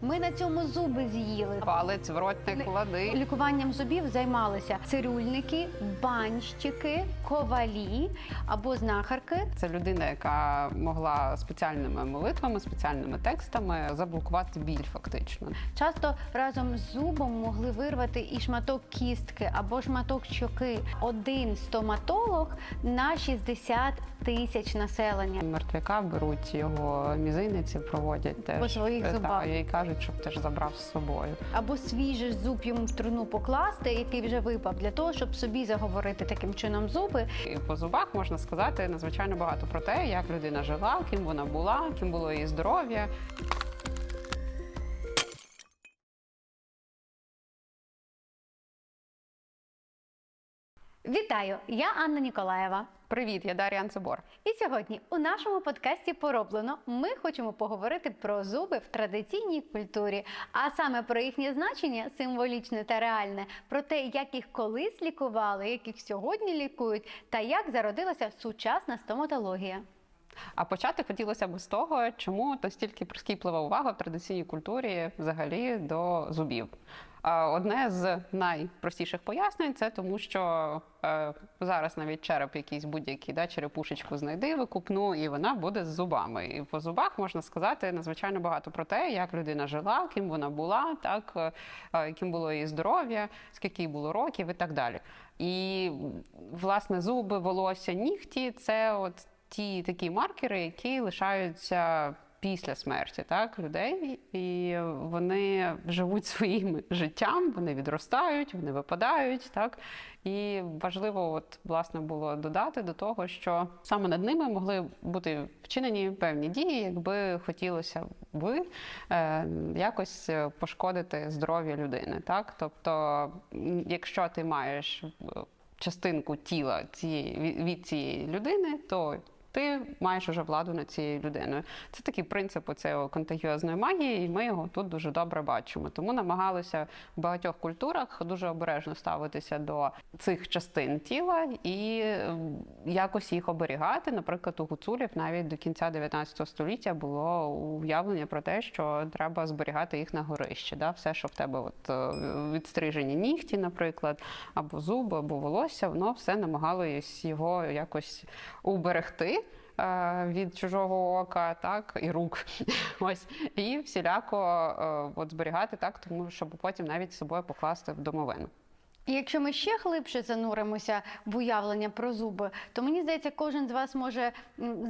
Ми на цьому зуби з'їли. Палець в рот не клади. Лікуванням зубів займалися цирюльники, банщики, ковалі або знахарки. Це людина, яка могла спеціальними молитвами, спеціальними текстами заблокувати біль, фактично. Часто разом з зубом могли вирвати і шматок кістки або шматок щоки. Один стоматолог на 60 тисяч населення. Мертвяка беруть його мізиниці, проводять теж По своїх Е, та, зубах. і кажуть, щоб теж забрав з собою. Або свіжий зуб йому в труну покласти, який вже випав, для того, щоб собі заговорити таким чином зуби. І по зубах можна сказати надзвичайно багато про те, як людина жила, ким вона була, ким було її здоров'я. Вітаю! Я Анна Ніколаєва. Привіт, я Дар'я Анцебор. І сьогодні у нашому подкасті пороблено ми хочемо поговорити про зуби в традиційній культурі, а саме про їхнє значення символічне та реальне, про те, як їх колись лікували, як їх сьогодні лікують, та як зародилася сучасна стоматологія. А почати хотілося б з того, чому настільки прискіплива увага в традиційній культурі взагалі до зубів. Одне з найпростіших пояснень це тому, що е, зараз навіть череп якийсь будь-який, да, черепушечку знайди, викупну, і вона буде з зубами. І по зубах можна сказати надзвичайно багато про те, як людина жила, ким вона була, так е, е, яким було її здоров'я, скільки їй було років і так далі. І власне зуби, волосся, нігті це от ті такі маркери, які лишаються після смерті так, людей, і вони живуть своїм життям, вони відростають, вони випадають. Так? І важливо, от, власне, було додати до того, що саме над ними могли бути вчинені певні дії, якби хотілося би е, якось пошкодити здоров'я людини. Так? Тобто, якщо ти маєш частинку тіла цієї від цієї людини, то ти маєш уже владу над цією людиною. Це такий принцип оцеї контагіозної магії, і ми його тут дуже добре бачимо. Тому намагалися в багатьох культурах дуже обережно ставитися до цих частин тіла і ем, якось їх оберігати. Наприклад, у гуцулів навіть до кінця 19 століття було уявлення про те, що треба зберігати їх на горищі. Да? Все, що в тебе от, е, відстрижені нігті, наприклад, або зуби, або волосся, воно все намагалось його якось уберегти. Е, Від чужого ока, так і рук, ось і всіляко е, от зберігати так, тому щоб потім навіть з собою покласти в домовину. І якщо ми ще глибше зануримося в уявлення про зуби, то мені здається, кожен з вас може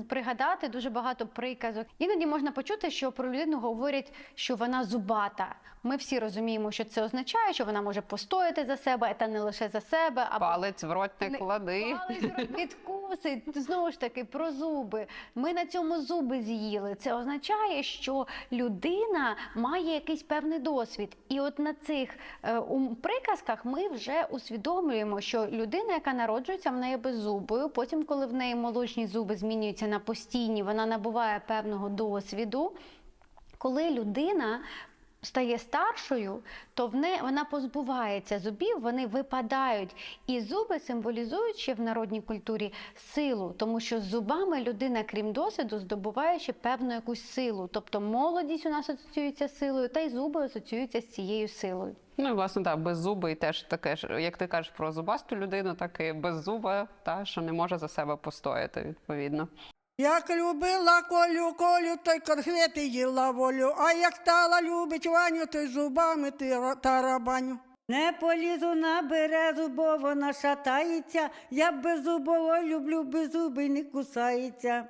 пригадати дуже багато приказок. Іноді можна почути, що про людину говорять, що вона зубата. Ми всі розуміємо, що це означає, що вона може постояти за себе, та не лише за себе, а Палець в рот не Не- клади. Палець в рот відкусить. Знову ж таки, про зуби. Ми на цьому зуби з'їли. Це означає, що людина має якийсь певний досвід. І от на цих е, приказках ми вже усвідомлюємо, що людина, яка народжується, вона є беззубою. Потім, коли в неї молочні зуби змінюються на постійні, вона набуває певного досвіду. Коли людина стає старшою, то в не, вона позбувається зубів, вони випадають. І зуби символізують ще в народній культурі силу, тому що з зубами людина, крім досвіду, здобуває ще певну якусь силу. Тобто молодість у нас асоціюється силою, та й зуби асоціюються з цією силою. Ну і власне так, без зуби і теж таке ж, як ти кажеш про зубасту людину, так і без зуба, та що не може за себе постояти відповідно. Як любила колю, колю, той конфети їла волю, а як стала любить Ваню, то й зубами ти тарабаню. Не полізу на березу, бо вона шатається. Я беззубово люблю, беззубий не кусається.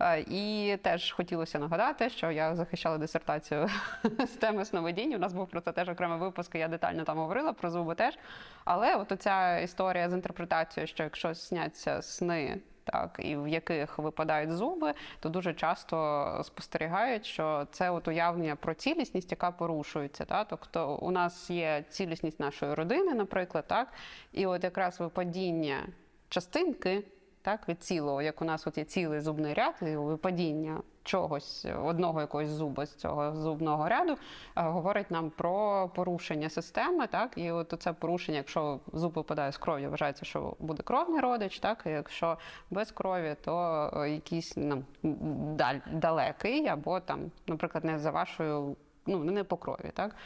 Е, І теж хотілося нагадати, що я захищала дисертацію з теми сновидінь. У нас був про це теж окремий випуск, і я детально там говорила про зуби теж. Але от ця історія з інтерпретацією, що якщо сняться сни. Так, і в яких випадають зуби, то дуже часто спостерігають, що це от уявлення про цілісність, яка порушується. Так? Тобто у нас є цілісність нашої родини, наприклад, так, і от якраз випадіння частинки так, від цілого, як у нас от є цілий зубний ряд, і випадіння чогось, одного якогось зуба з цього зубного ряду, е, говорить нам про порушення системи. Так, і от це порушення, якщо зуб випадає з кров'ю, вважається, що буде кровний родич, так, і якщо без крові, то е, якийсь ну, даль, далекий, або там, наприклад, не за вашою ну не по крові. Так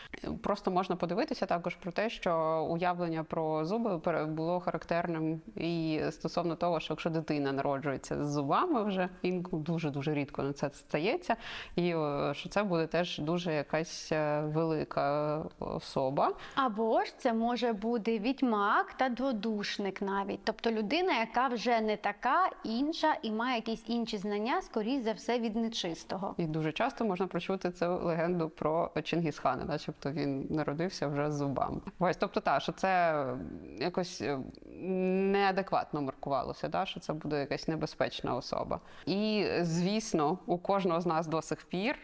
просто можна подивитися також про те, що уявлення про зуби було характерним і стосовно того, що якщо дитина народжується з зубами, вже інколи дуже дуже рідко на це стається, і е, що це буде теж дуже якась е, велика особа. Або ж це може бути відьмак та дводушник навіть, тобто людина, яка вже не така інша і має якісь інші знання, скоріш за все від нечистого. І дуже часто можна почути цю легенду про Чингісхана, начебто він народився вже з зубами. Ось, тобто, та, що це якось е, неадекватно маркувалося, та, що це буде якась небезпечна особа. І, звісно, у кожного з нас до сих пір.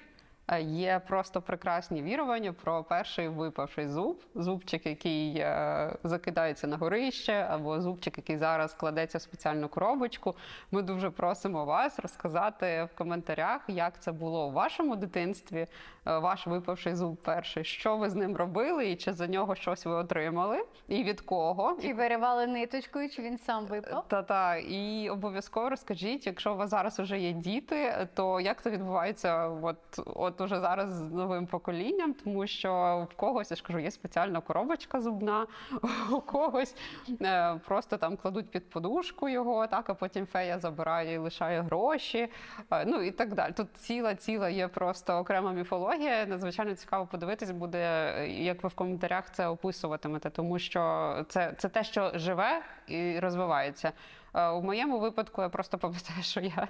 Е, Є просто прекрасні вірування про перший випавший зуб, зубчик, який е, закидається на горище, або зубчик, який зараз кладеться в спеціальну коробочку. Ми дуже просимо вас розказати в коментарях, як це було у вашому дитинстві, е, ваш випавший зуб перший, що ви з ним робили, і чи за нього щось ви отримали, і від кого. Чи виривали ниточкою, чи він сам випав? Та-та, і обов'язково розкажіть, якщо у вас зараз вже є діти, то як це відбувається от, от уже зараз з новим поколінням, тому що в когось, я ж кажу, є спеціальна коробочка зубна, у когось е, просто там кладуть під подушку його, так, а потім фея забирає і лишає гроші, е, ну і так далі. Тут ціла ціла є просто окрема міфологія. Надзвичайно цікаво подивитись буде, як ви в коментарях це описуватимете, тому що це, це те, що живе і розвивається. Е, У моєму випадку я просто пам'ятаю, що я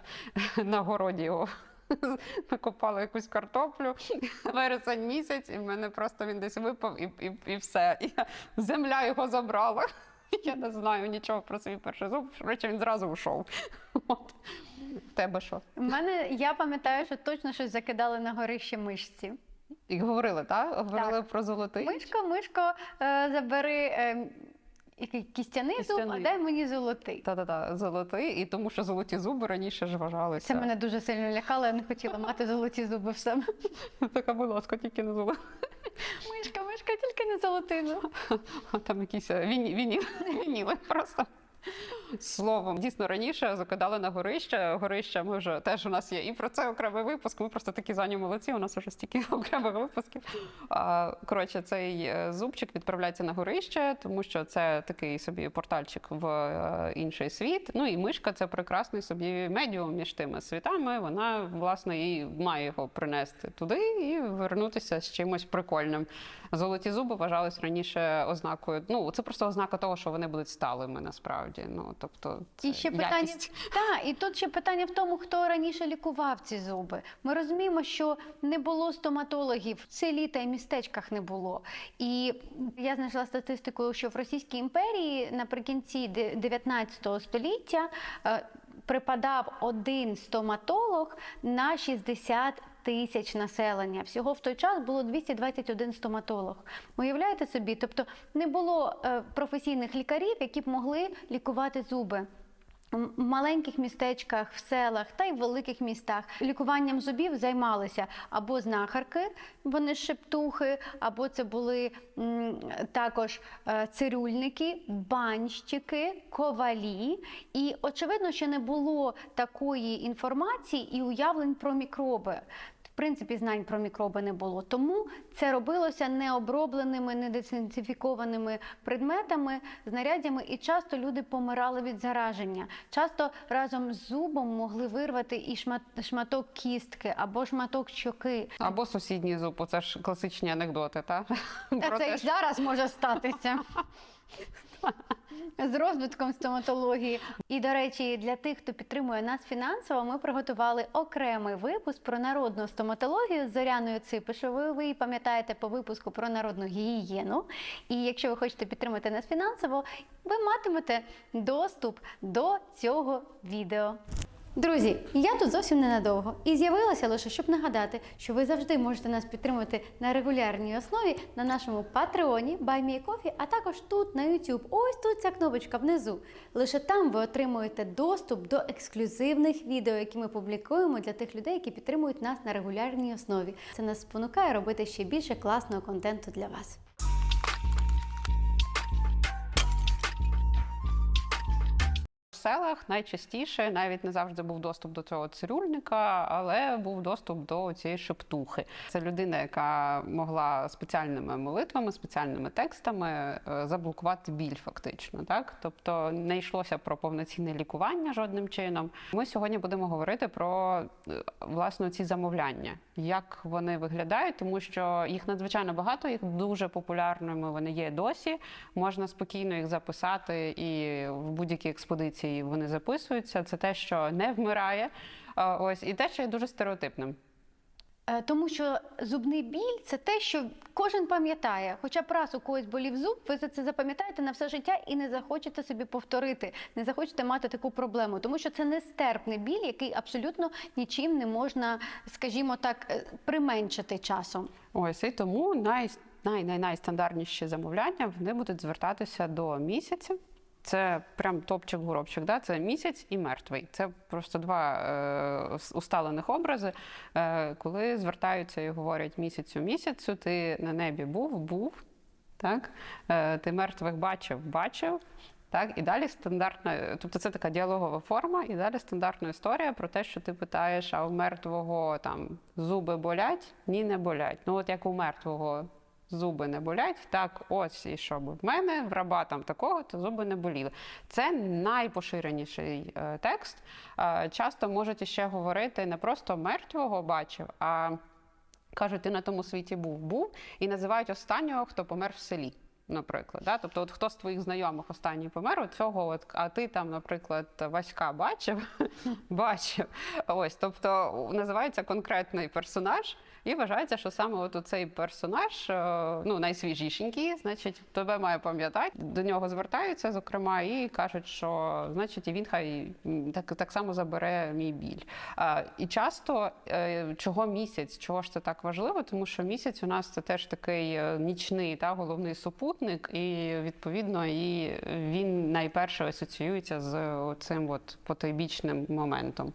на городі його накопала якусь картоплю вересень місяць, і в мене просто він десь випав, і, і, і все. І земля його забрала. Я не знаю нічого про свій перший зуб. Речі, він зразу ушов. От. В тебе що? У мене я пам'ятаю, що точно щось закидали на горище мишці. І говорили, так? Говорили Так. про золотий. Мишко, мишко, е, забери е, який кістяний зуб, а дай мені золотий. Та-та-та, золотий, і тому що золоті зуби раніше ж вважалися. Це мене дуже сильно лякало, я не хотіла мати золоті зуби в себе. Така, будь ласка, тільки не золота. Мишка, мишка, тільки не золотий зуб. Там якісь він, він віні, вініли просто. Словом, дійсно раніше закидали на горище. Горище ми вже теж у нас є і про це окремий випуск. Ми просто такі зані молодці. У нас вже стільки окремих випусків. Коротше, цей е, зубчик відправляється на горище, тому що це такий собі портальчик в е, інший світ. Ну і мишка це прекрасний собі медіум між тими світами. Вона власне і має його принести туди і вернутися з чимось прикольним. Золоті зуби вважались раніше ознакою. Ну це просто ознака того, що вони будуть сталими насправді. Ну тобто це І ще питання якість. та, і тут ще питання в тому, хто раніше лікував ці зуби. Ми розуміємо, що не було стоматологів в селі та й містечках не було. І я знайшла статистику, що в Російській імперії наприкінці 19 століття е, припадав один стоматолог на 60 тисяч населення. Всього в той час було 221 стоматолог. Уявляєте собі? Тобто не було е, професійних лікарів, які б могли лікувати зуби. В маленьких містечках, в селах та й в великих містах лікуванням зубів займалися або знахарки, вони шептухи, або це були також е, цирюльники, банщики, ковалі. І очевидно, що не було такої інформації і уявлень про мікроби. Принципі, знань про мікроби не було. Тому це робилося необробленими, недезінфікованими предметами, знаряддями, і часто люди помирали від зараження. Часто разом з зубом могли вирвати і шмат- шматок кістки або шматок щоки. Або сусідній зуб, оце ж класичні анекдоти, так? Та це і зараз може статися. З розвитком стоматології. І, до речі, для тих, хто підтримує нас фінансово, ми приготували окремий випуск про народну стоматологію з Зоряною Ципишевою. Ви пам'ятаєте по випуску про народну гігієну. І якщо ви хочете підтримати нас фінансово, ви матимете доступ до цього відео. Друзі, я тут зовсім ненадовго і з'явилася лише, щоб нагадати, що ви завжди можете нас підтримувати на регулярній основі на нашому патреоні BuyMeACoffee, а також тут на YouTube. Ось тут ця кнопочка внизу. Лише там ви отримуєте доступ до ексклюзивних відео, які ми публікуємо для тих людей, які підтримують нас на регулярній основі. Це нас спонукає робити ще більше класного контенту для вас. Селах найчастіше навіть не завжди був доступ до цього цирюльника, але був доступ до цієї шептухи. Це людина, яка могла спеціальними молитвами, спеціальними текстами е, заблокувати біль, фактично. Так, тобто не йшлося про повноцінне лікування жодним чином. Ми сьогодні будемо говорити про е, власне ці замовляння, як вони виглядають, тому що їх надзвичайно багато, їх дуже популярними вони є досі. Можна спокійно їх записати, і в будь-якій експедиції вони записуються. Це те, що не вмирає. Ось і те, що є дуже стереотипним. Е, Тому що зубний біль це те, що кожен пам'ятає. Хоча б раз у когось болів зуб, ви за це запам'ятаєте на все життя і не захочете собі повторити, не захочете мати таку проблему, тому що це нестерпний біль, який абсолютно нічим не можна, скажімо так, е, применшити часом. Ось і тому най, най, най, найстандартніші замовляння вони будуть звертатися до місяця. Це прям топчик-горобчик, да? це місяць і мертвий. Це просто два е, усталених образи, е, коли звертаються і говорять місяцю місяцю, ти на небі був, був, так? Е, ти мертвих бачив, бачив. Так, і далі стандартна, тобто це така діалогова форма, і далі стандартна історія про те, що ти питаєш, а у мертвого там зуби болять? Ні, не болять. Ну, от як у мертвого зуби не болять, так ось і що би в мене в раба там такого, то зуби не боліли. Це найпоширеніший е, текст. Е, часто можуть іще говорити не просто мертвого бачив, а кажуть, ти на тому світі був, був, і називають останнього, хто помер в селі. Наприклад, да? тобто, от хто з твоїх знайомих останній помер, от цього, от, а ти там, наприклад, Васька бачив, бачив. Ось, тобто називається конкретний персонаж, і вважається, що саме от цей персонаж, е, ну найсвіжішенький, значить, тебе має пам'ятати. До нього звертаються, зокрема, і кажуть, що значить, і він хай так, так само забере мій біль. І часто е, чого місяць, чого ж це так важливо? Тому що місяць у нас це теж такий е, нічний та головний супутник, і відповідно і він найперше асоціюється з цим от потойбічним моментом.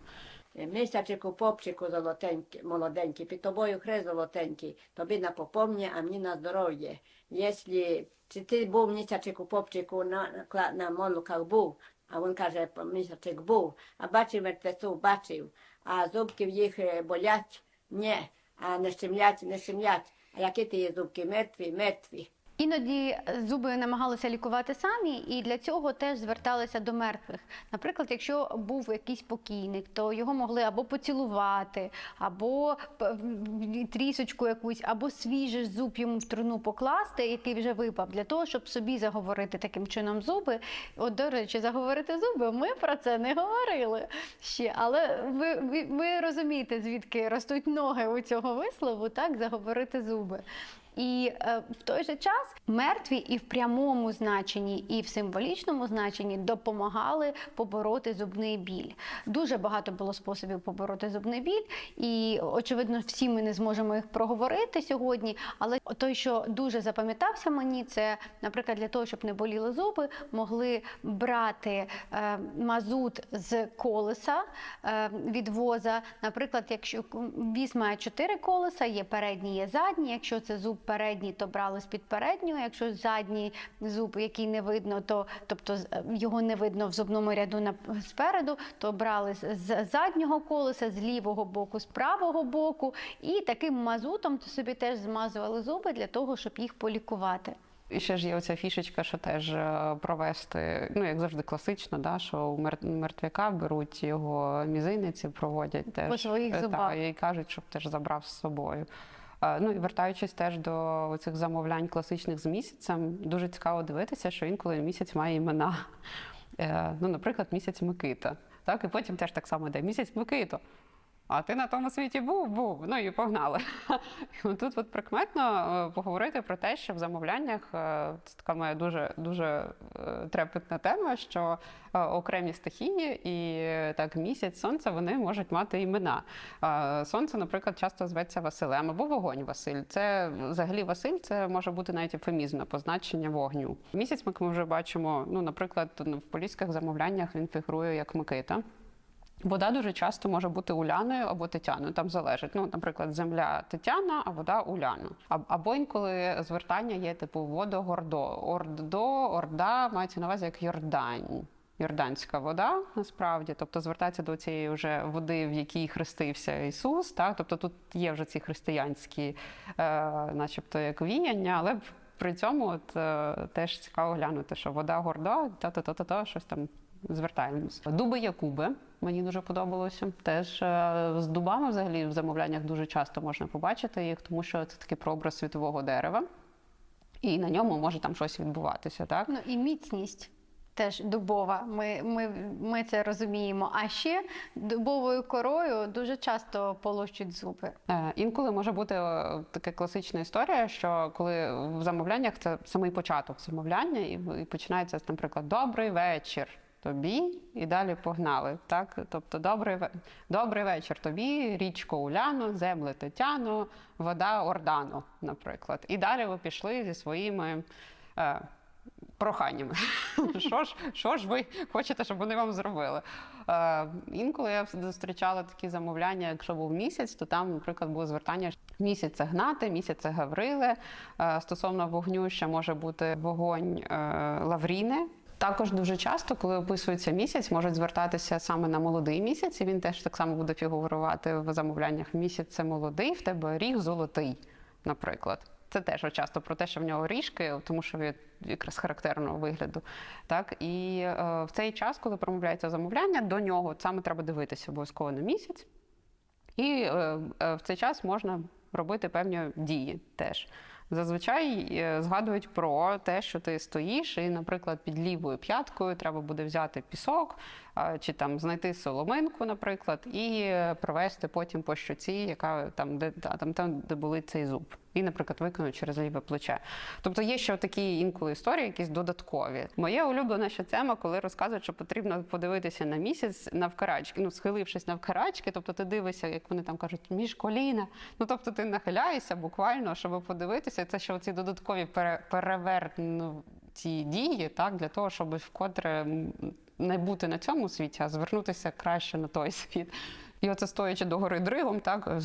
Місячику, попчику золотенький, молоденький, під тобою хрест золотенький, тобі на попомні, а мені на здоров'я. Якщо чи ти був місячику, попчику на, на, молоках був, а він каже, місячик був, а бачив мертвецю, бачив, а зубки в їх болять, ні, а не щемлять, не щемлять. А які ти є зубки, мертві, мертві. Іноді е, зуби намагалися лікувати самі, і для цього теж зверталися до мертвих. Наприклад, якщо був якийсь покійник, то його могли або поцілувати, або трісочку якусь, або свіжий зуб йому в труну покласти, який вже випав, для того, щоб собі заговорити таким чином зуби. От, до речі, заговорити зуби, ми про це не говорили ще. Але ви, ви, ви розумієте, звідки ростуть ноги у цього вислову, так, заговорити зуби. І е, в той же час мертві і в прямому значенні, і в символічному значенні допомагали побороти зубний біль. Дуже багато було способів побороти зубний біль, і очевидно, всі ми не зможемо їх проговорити сьогодні. Але той, що дуже запам'ятався мені, це, наприклад, для того, щоб не боліли зуби, могли брати е, мазут з колеса е, від воза. Наприклад, якщо віз має чотири колеса, є передні, є задні. Якщо це зуб передній, то брали з під переднього. Якщо задній зуб, який не видно, то тобто е, його не видно в зубному ряду на спереду, то брали з- з заднього колеса, з лівого боку, з правого боку, і таким мазутом то собі теж змазували зуби для того, щоб їх полікувати. І ще ж є оця фішечка, що теж е, провести, ну як завжди, класично, да, що у мертвяка беруть його мізинець і проводять теж По своїх е, зубах. Та, і кажуть, щоб теж забрав з собою. Ну і вертаючись теж до цих замовлянь класичних з місяцем, дуже цікаво дивитися, що інколи місяць має імена. Е, Ну, наприклад, місяць Микита. Так, і потім теж так само йде місяць Микито. А ти на тому світі був, був. Ну і погнали. Тут от прикметно е, поговорити про те, що в замовляннях е, це така моя дуже дуже е, трепетна тема, що окремі стихії і так місяць сонця вони можуть мати імена. Сонце, наприклад, часто зветься Василем або вогонь Василь. Це взагалі Василь, це може бути навіть ефемізм на позначення вогню. Місяць, ми вже бачимо, ну, наприклад, в поліських замовляннях він фігурує як Микита. Вода дуже часто може бути Уляною або Тетяною, там залежить. Ну, наприклад, земля Тетяна, а вода Уляну. Або інколи звертання є типу водогордо. Ордо, орда мається на увазі як Йордань. Йорданська вода, насправді, тобто звертатися до цієї вже води, в якій хрестився Ісус. Так? Тобто тут є вже ці християнські, е, начебто, як віяння, але при цьому от, е, теж цікаво глянути, що вода горда, та-та-та-та, щось там звертаємось. Дуби Якуби мені дуже подобалося. Теж е, з дубами взагалі в замовляннях дуже часто можна побачити їх, тому що це такий прообраз світового дерева, і на ньому може там щось відбуватися. Так? Ну і міцність. Теж дубова, ми, ми, ми це розуміємо. А ще дубовою корою дуже часто полощуть зуби. Е, Інколи може бути е, така класична історія, що коли в замовляннях це самий початок замовляння, і, і починається, наприклад, добрий вечір тобі, і далі погнали. Так? Тобто, добрий, добрий вечір тобі, річко Уляно, земле Тетяно, вода Ордану, наприклад. І далі ви пішли зі своїми. Е, Проханнями. Що ж, що ж ви хочете, щоб вони вам зробили? Е, інколи я зустрічала такі замовляння, якщо був місяць, то там, наприклад, було звертання місяць це гнати, місяць це гаврили. Е, стосовно вогню ще може бути вогонь е, лавріни. Також дуже часто, коли описується місяць, можуть звертатися саме на молодий місяць, і він теж так само буде фігурувати в замовляннях. Місяць це молодий, в тебе ріг золотий, наприклад. Це теж часто про те, що в нього ріжки, тому що він якраз характерного вигляду. Так і е, в цей час, коли промовляється замовляння, до нього саме треба дивитися обов'язково на місяць. І е, е, в цей час можна робити певні дії теж. Зазвичай е, згадують про те, що ти стоїш, і, наприклад, під лівою п'яткою треба буде взяти пісок, чи там знайти соломинку, наприклад, і е, провести потім по щоці, яка там, де та, там, там, де болить цей зуб. І, наприклад, виконати через ліве плече. Тобто є ще такі інколи історії, якісь додаткові. Моя улюблена ще тема, коли розказують, що потрібно подивитися на місяць навкарачки, ну схилившись навкарачки, тобто ти дивишся, як вони там кажуть, між коліна. Ну тобто ти нахиляєшся буквально, щоб подивитися. Це ще оці додаткові пере- перевернуті дії, так для того, щоб вкотре не бути на цьому світі, а звернутися краще на той світ. І оце стоячи до гори дригом, так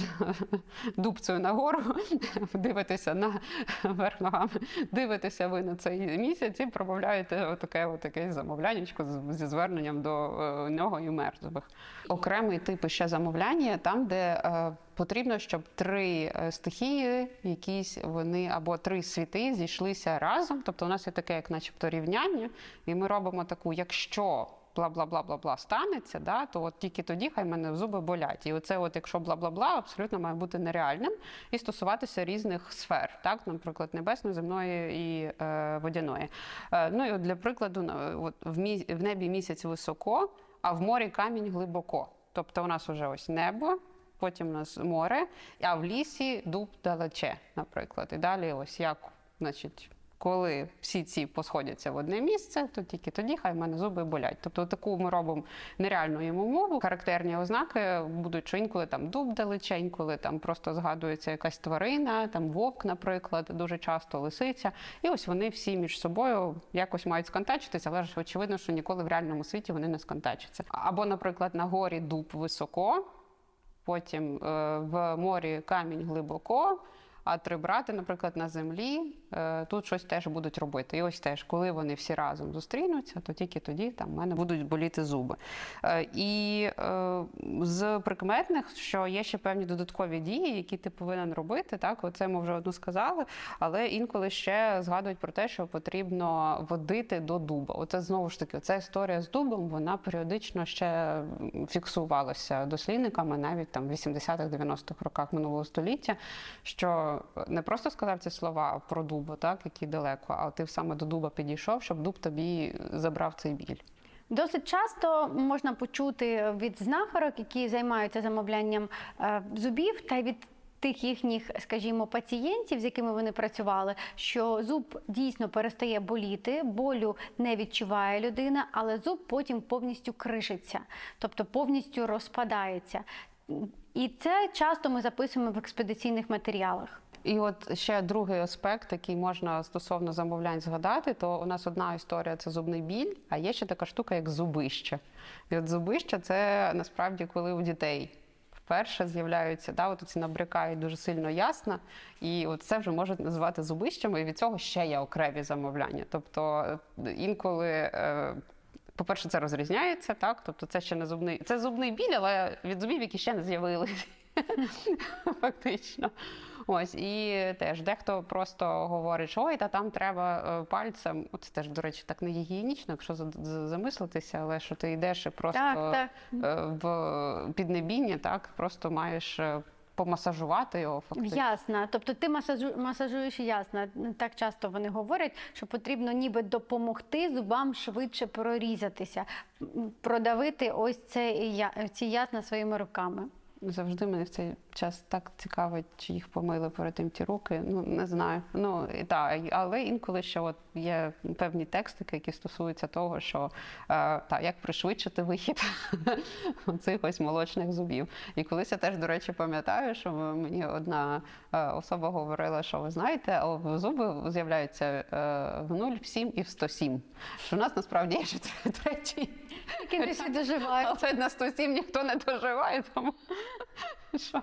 дубцею нагору, дивитеся на верх ногами, дивитеся ви на цей місяць і промовляєте отаке, отаке замовляннячко з- зі зверненням до е, нього і мертвих. Окремий тип ще замовляння там, де е, потрібно, щоб три е, стихії, якісь вони або три світи зійшлися разом. Тобто, у нас є таке, як начебто, рівняння, і ми робимо таку, якщо бла бла бла бла бла станеться, да, то от тільки тоді хай мене зуби болять. І оце, от якщо бла бла бла, абсолютно має бути нереальним і стосуватися різних сфер, так, наприклад, небесної, земної і е, водяної. Е, ну і от для прикладу, от в, мі... в небі місяць високо, а в морі камінь глибоко. Тобто у нас вже ось небо. Потім у нас море, а в лісі дуб далече, наприклад. І далі ось як, значить, коли всі ці посходяться в одне місце, то тільки тоді хай в мене зуби болять. Тобто таку ми робимо нереальну йому мову. Характерні ознаки будуть, що інколи там дуб далече, інколи там просто згадується якась тварина, там вовк, наприклад, дуже часто лисиця. І ось вони всі між собою якось мають сконтачитися, але ж очевидно, що ніколи в реальному світі вони не сконтачаться. Або, наприклад, на горі дуб високо, потім е, в морі камінь глибоко. А три брати, наприклад, на землі тут щось теж будуть робити. І ось теж, коли вони всі разом зустрінуться, то тільки тоді там в мене будуть боліти зуби. Е, І е, з прикметних, що є ще певні додаткові дії, які ти повинен робити. Так, оце ми вже одну сказали, але інколи ще згадують про те, що потрібно водити до дуба. Оце знову ж таки, ця історія з дубом, вона періодично ще фіксувалася дослідниками, навіть там в 80-х, 90-х роках минулого століття. що не просто сказав ці слова про дуба, так, які далеко, а ти саме до дуба підійшов, щоб дуб тобі забрав цей біль. Досить часто можна почути від знахарок, які займаються замовлянням е, зубів, та й від тих їхніх, скажімо, пацієнтів, з якими вони працювали, що зуб дійсно перестає боліти, болю не відчуває людина, але зуб потім повністю кришиться, тобто повністю розпадається. І це часто ми записуємо в експедиційних матеріалах. І от ще другий аспект, який можна стосовно замовлянь згадати, то у нас одна історія це зубний біль, а є ще така штука, як зубище. І от зубище це насправді коли у дітей. Вперше з'являються, да, от ці набрякають дуже сильно ясно, і от це вже можуть називати зубищами, і від цього ще є окремі замовляння. Тобто е, інколи е, По-перше, це розрізняється, так? Тобто це ще не зубний. Це зубний біль, але від зубів, які ще не з'явились. Фактично. Ось, і теж дехто просто говорить, що ой, та там треба е, пальцем. Це теж, до речі, так не гігієнічно, якщо за- за- замислитися, але що ти йдеш і просто Так, так. е, в піднебіння, так, просто маєш е, помасажувати його фактично. Ясно. Тобто ти масажу, масажуєш ясно. Так часто вони говорять, що потрібно ніби допомогти зубам швидше прорізатися, продавити ось це ці ясна своїми руками. Завжди мене в цей час так цікавить, чи їх помили перед тим ті руки. Ну не знаю. Ну та але інколи ще от є певні текстики, які стосуються того, що е, та як пришвидшити вихід цих ось молочних зубів. І колись я теж, до речі, пам'ятаю, що мені одна е, особа говорила, що ви знаєте, зуби з'являються е, в 0, в 7 і в 107. Що в нас насправді є ще третій. Які десь доживають. Але на 107 ніхто не доживає, тому що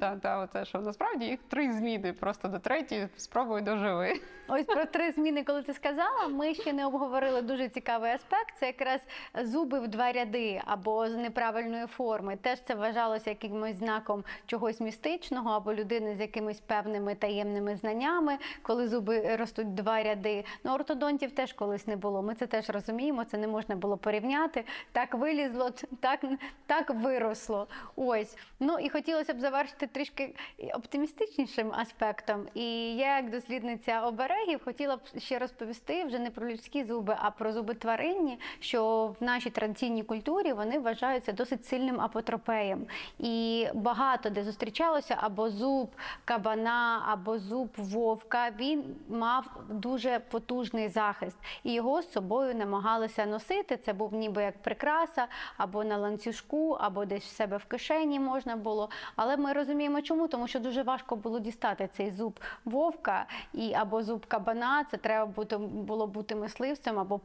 та, та, оце, що насправді їх три зміни. Просто до третьої спробуй доживи. Ось про три зміни, коли ти сказала, ми ще не обговорили дуже цікавий аспект. Це якраз зуби в два ряди або з неправильної форми. Теж це вважалося якимось знаком чогось містичного або людини з якимись певними таємними знаннями, коли зуби ростуть два ряди. Ну, ортодонтів теж колись не було. Ми це теж розуміємо. Це не можна було порівняти. Так вилізло, так, так виросло. Ось. Ну і хотілося б завершити трішки оптимістичнішим аспектом. І я, як дослідниця оберегів, хотіла б ще розповісти вже не про людські зуби, а про зуби тваринні, що в нашій традиційній культурі вони вважаються досить сильним апотропеєм. І багато де зустрічалося або зуб кабана, або зуб вовка. Він мав дуже потужний захист, і його з собою намагалися носити. Це був ніби як прикраса, або на ланцюжку, або десь в себе в кишені можна було. Але ми розуміємо, чому, тому що дуже важко було дістати цей зуб вовка і або зуб кабана. Це треба бути було бути мисливцем або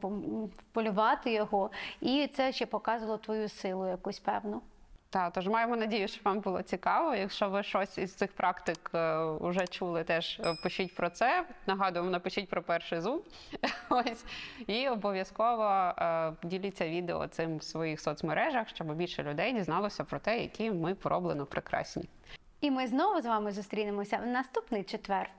полювати його. І це ще показувало твою силу якусь певну. Та тож маємо надію, що вам було цікаво. Якщо ви щось із цих практик е, вже чули, теж е, пишіть про це. Нагадуємо, напишіть про перший зуб. Ось і обов'язково е, діліться відео цим в своїх соцмережах, щоб більше людей дізналося про те, які ми пороблено прекрасні. І ми знову з вами зустрінемося в наступний четвер.